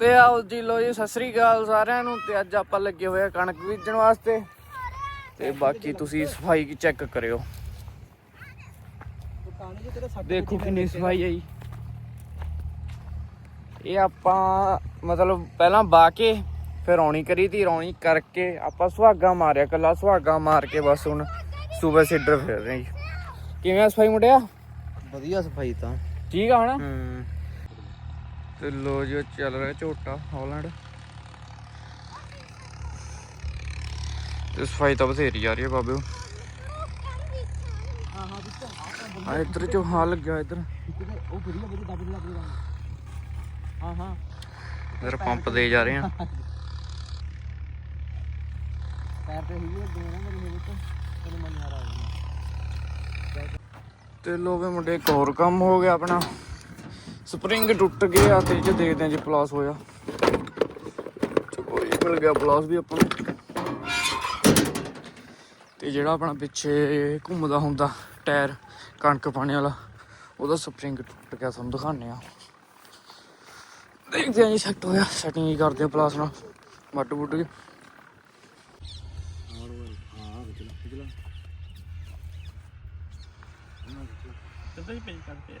ਤੇ ਆਓ ਜੀ ਲੋ ਜੀ ਸਤਿ ਸ੍ਰੀ ਅਕਾਲ ਸਾਰਿਆਂ ਨੂੰ ਤੇ ਅੱਜ ਆਪਾਂ ਲੱਗੇ ਹੋਏ ਆ ਕਣਕ ਬੀਜਣ ਵਾਸਤੇ। ਤੇ ਬਾਕੀ ਤੁਸੀਂ ਸਫ਼ਾਈ ਚੈੱਕ ਕਰਿਓ। ਦੇਖੋ ਕਿੰਨੀ ਸਫ਼ਾਈ ਆਈ ਇਹ ਆਪਾਂ ਮਤਲਬ ਪਹਿਲਾਂ ਬਾ ਕੇ ਫਿਰ ਰੌਣੀ ਕਰੀ ਤੀ ਰੌਣੀ ਕਰਕੇ ਆਪਾਂ ਸੁਹਾਗਾ ਮਾਰਿਆ ਕੱਲਾ ਸੁਹਾਗਾ ਮਾਰ ਕੇ ਬਸ ਹੁਣ ਸੂਬੇ ਸਿੱਡਰ ਫਿਰ ਰਹੇ ਕਿਵੇਂ ਸਫ਼ਾਈ ਮੁੰਡਿਆ? ਵਧੀਆ ਸਫ਼ਾਈ ਤਾਂ। ਠੀਕ ਆ ਹਨਾ? ਹੂੰ। ਤੇ ਲੋ ਜੀ, ਚੱਲ ਰਿਹਾ ਝੋਟਾ, ਹਾਲੈਂਡ। ਤੇ ਸਫ਼ਾਈ ਤਾਂ ਬਥੇਰੀ ਆ ਰਹੀ ਹੈ ਬਾਬੇ ਆ ਇੱਧਰ ਜੋ ਹਾਲ ਲੱਗਿਆ ਇੱਧਰ। ਉਹ ਵਧੀਆ ਵਧੀਆ ਦੱਬ ਦੇ ਦੱਬ ਹਾਂ ਹਾਂ ਇੱਧਰ ਪੰਪ ਦੇ ਜਾ ਰਹੇ ਆ। ਪੈਰ ਤੇ ਹੀਗੇ ਦੋ ਨਾ ਮੇਰੇ ਮੇਰੇ ਤੋਂ ਤੈਨੂੰ ਮਨ ਆ ਰਿਹਾ ਤੇ ਲੋ ਮੁੰਡੇ, ਇੱਕ ਹੋਰ ਕੰਮ ਹੋ ਗਿਆ ਆਪਣਾ। ਸਪਰਿੰਗ ਟੁੱਟ ਗਿਆ ਤੇ ਇਹ ਦੇਖਦੇ ਆ ਜੇ ਪਲਾਸ ਹੋਇਆ। ਚਲੋ ਮਿਲ ਗਿਆ ਪਲਾਸ ਵੀ ਆਪਾਂ ਨੂੰ। ਤੇ ਜਿਹੜਾ ਆਪਣਾ ਪਿੱਛੇ ਘੁੰਮਦਾ ਹੁੰਦਾ ਟਾਇਰ, ਕਣਕ ਪਾਣੇ ਵਾਲਾ, ਉਹਦਾ ਸਪਰਿੰਗ ਟੁੱਟ ਗਿਆ, ਤੁਹਾਨੂੰ ਦਿਖਾਣੇ ਆ। ਦੇਖਦੇ ਆ ਜੀ ਸੈੱਟ ਹੋਇਆ ਸੈਟਿੰਗ ਹੀ ਕਰਦੇ ਆ ਪਲਾਸ ਨਾਲ। ਵੱਟ ਬੁੱਟ ਕੇ ਹਾਂ ਵਿਚਲਾ ਕਰਦੇ ਆ?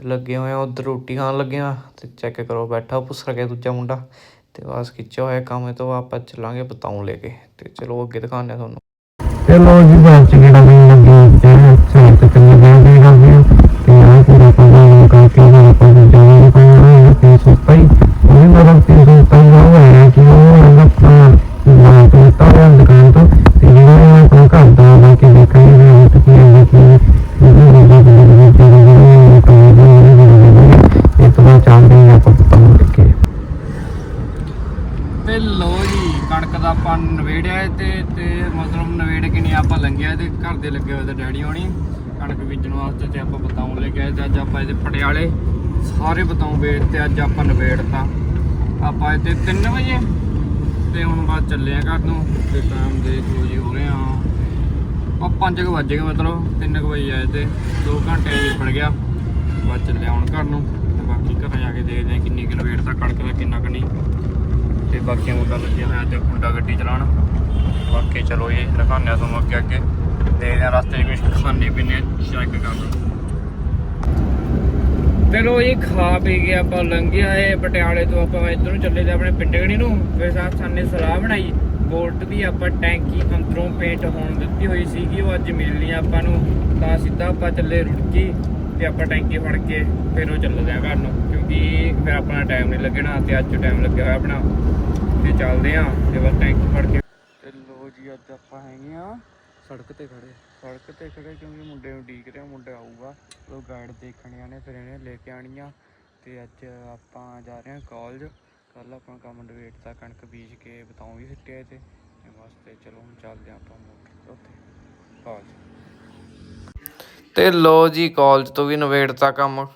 ਤੇ ਲੱਗੇ ਹੋਏ ਆ, ਉਧਰ ਰੋਟੀ ਖਾਣ ਲੱਗੇ ਆ ਤੇ ਚੈੱਕ ਕਰੋ ਬੈਠਾ ਪੁੱਸਰ ਗਿਆ ਦੂਜਾ ਮੁੰਡਾ ਤੇ ਬਸ ਖਿੱਚਿਆ ਹੋਇਆ ਕੰਮ ਇਹ ਤੋਂ ਆਪਾਂ ਚੱਲਾਂਗੇ ਬਤਾਉਂ ਲੈ ਕੇ ਤੇ ਚਲੋ ਅੱਗੇ ਦਿਖਾਉਂਦੇ ਆ ਤੁਹਾਨੂੰ। ਚਲੋ ਜੀ ਬਾਅਦ ਕਿਹੜਾ ਵੀ ਕਣਕ ਦਾ ਆਪਾਂ ਨਵੇੜਿਆ ਤੇ ਤੇ ਮਤਲਬ ਨਵੇੜ ਕੇ ਨਹੀਂ ਆਪਾਂ ਲੰਘਿਆ ਤੇ ਘਰ ਦੇ ਲੱਗੇ ਹੋਏ ਤੇ ਡੈਡੀ ਹੋਣੀ। ਕਣਕ ਬੀਜਣ ਵਾਸਤੇ ਤੇ ਆਪਾਂ ਬਤਾਉਂ ਲੈ ਕੇ ਆਏ ਤੇ ਅੱਜ ਆਪਾਂ ਇਹਦੇ ਪਟਿਆਲੇ ਸਾਰੇ ਬਤਾਉਂ ਵੇਚ ਤੇ ਅੱਜ ਆਪਾਂ ਨਵੇੜਤਾ। ਆਪਾਂ ਇੱਥੇ 3 ਵਜੇ ਤੇ ਹੁਣ ਬਾਅਦ ਚੱਲੇ ਆ ਘਰ ਨੂੰ ਤੇ ਟਾਈਮ ਦੇਖ ਲਓ ਜੀ ਹੋ ਰਹੇ ਆ। ਆ 5 ਵਜੇ ਗਏ ਮਤਲਬ 3 ਵਜੇ ਆਏ ਤੇ 2 ਘੰਟੇ ਨਿਪੜ ਗਿਆ। ਬਾਅਦ ਚੱਲਿਆ ਹੁਣ ਘਰ ਨੂੰ ਤੇ ਬਾਕੀ ਘਰ ਜਾ ਕੇ ਦੇਖਦੇ ਆ ਕਿੰਨੀ ਕਿਲੋ ਵੇਟ ਕਣਕ ਦਾ, ਕਿੰਨਾ ਕੁ ਨਹੀਂ। ਤੇ ਬਾਕੀ ਮੁੰਡਾ ਲੱਗਿਆ ਹੋਇਆ ਤੇ ਮੁੰਡਾ ਗੱਡੀ ਚਲਾਉਣ। ਬਾਕੀ ਚਲੋ ਇਹ ਦਿਖਾਉਂਦੇ ਤੁਹਾਨੂੰ ਅੱਗੇ ਅੱਗੇ। ਦੇਖਦੇ ਆ ਰਸਤੇ 'ਚ ਕੁਝ ਖਾਣੇ ਪੀਣੇ ਚੈੱਕ ਕਰਦੇ ਚਲੋ ਇਹ ਖਾ ਪੀ ਕੇ ਆਪਾਂ ਲੰਘਿਆ ਏ ਪਟਿਆਲੇ ਤੋਂ, ਆਪਾਂ ਇੱਧਰ ਚੱਲੇ ਤੇ ਆਪਣੇ ਪਿੰਡ ਨੂੰ। ਫਿਰ ਸਾਥ ਸਾਨੇ ਸਲਾਹ ਬਣਾਈ, ਬੋਲਟ ਦੀ ਆਪਾਂ ਟੈਂਕੀ ਅੰਦਰੋਂ ਪੇਂਟ ਹੋਣ ਦਿੱਤੀ ਹੋਈ ਸੀਗੀ, ਉਹ ਅੱਜ ਮਿਲਣੀ ਆਪਾਂ ਨੂੰ। ਤਾਂ ਸਿੱਧਾ ਆਪਾਂ ਚੱਲੇ ਰੁੜਕੀ ਤੇ ਆਪਾਂ ਟੈਂਕੀ ਫੜ ਕੇ ਫਿਰ ਉਹ ਚੱਲ ਆ ਘਰ ਨੂੰ, ਕਿਉਂਕਿ ਫਿਰ ਆਪਣਾ ਟਾਈਮ ਨਹੀਂ ਲੱਗਣਾ ਤੇ ਅੱਜ ਟਾਈਮ ਲੱਗਿਆ ਹੋਇਆ ਆਪਣਾ। ਤੇ ਚੱਲਦੇ ਆ ਤੇ ਬਸ ਟੈਂਕੀ ਫੜ ਕੇ। ਤੇ ਲੋ ਜੀ ਅੱਜ ਆਪਾਂ ਹੈਗੇ ਆ। ਸੜਕ ਤੇ ਖੜੇ ਸੜਕ ਤੇ ਖੜੇ ਕਿਉਂਕਿ ਮੁੰਡੇ ਨੂੰ ਡੀਕ ਰਿਹਾ ਮੁੰਡਾ ਆਊਗਾ। ਉਹ ਗਾਈਡ ਦੇਖਣੀਆਂ ਨੇ ਫਿਰ ਇਹਨੇ ਲੈ ਕੇ ਆਣੀਆਂ। ਤੇ ਅੱਜ ਆਪਾਂ ਜਾ ਰਹੇ ਹਾਂ ਕਾਲਜ ਕੱਲ ਆਪਣਾ ਕੰਮ ਡਿਬੇਟ ਕਣਕ ਬੀਜ ਕੇ ਬਤਾਉਂ ਵੀ ਸਿੱਟਿਆ ਤੇ। ਤੇ ਬਸ ਤੇ ਚਲੋ ਹੁਣ ਚੱਲਦੇ ਹਾਂ ਆਪਾਂ ਮੋਟਰ ਤੇ ਉੱਥੇ ਕਾਲਜ ਤੇ ਲੋ ਜੀ ਕਾਲਜ ਤੋਂ ਵੀ ਨਵੇੜਤਾ ਕੰਮ।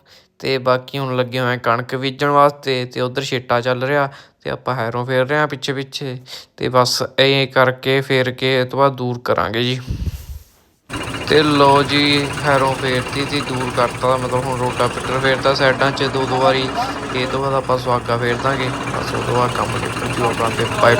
ਤੇ ਬਾਕੀ ਹੁਣ ਲੱਗੇ ਹੋਏ ਕਣਕ ਬੀਜਣ ਵਾਸਤੇ ਤੇ ਉਧਰ ਛਿੱਟਾ ਚੱਲ ਰਿਹਾ। ਅਤੇ ਆਪਾਂ ਹੈਰੋਂ ਫੇਰ ਰਹੇ ਹਾਂ ਪਿੱਛੇ ਪਿੱਛੇ ਅਤੇ ਬਸ ਇਹ ਕਰਕੇ ਫੇਰ ਕੇ ਇਹ ਤੋਂ ਬਾਅਦ ਦੂਰ ਕਰਾਂਗੇ ਜੀ। ਤੇ ਲੋ ਜੀ, ਹੈਰੋਂ ਫੇਰਤੀ ਤੀ ਦੂਰ ਕਰਤਾ ਮਤਲਬ ਹੁਣ ਰੋਡਾ ਪਿੱਟਰ ਫੇਰਦਾ ਸਾਈਡਾਂ 'ਚ ਦੋ ਦੋ ਵਾਰੀ, ਇਹ ਤੋਂ ਬਾਅਦ ਆਪਾਂ ਸਵਾਗਾ ਫੇਰ ਦਾਂਗੇ। ਬਸ ਉਹ ਤੋਂ ਬਾਅਦ ਕੰਮ ਨਿਕਲ ਜੂਗਾ ਤੇ ਬਾਏ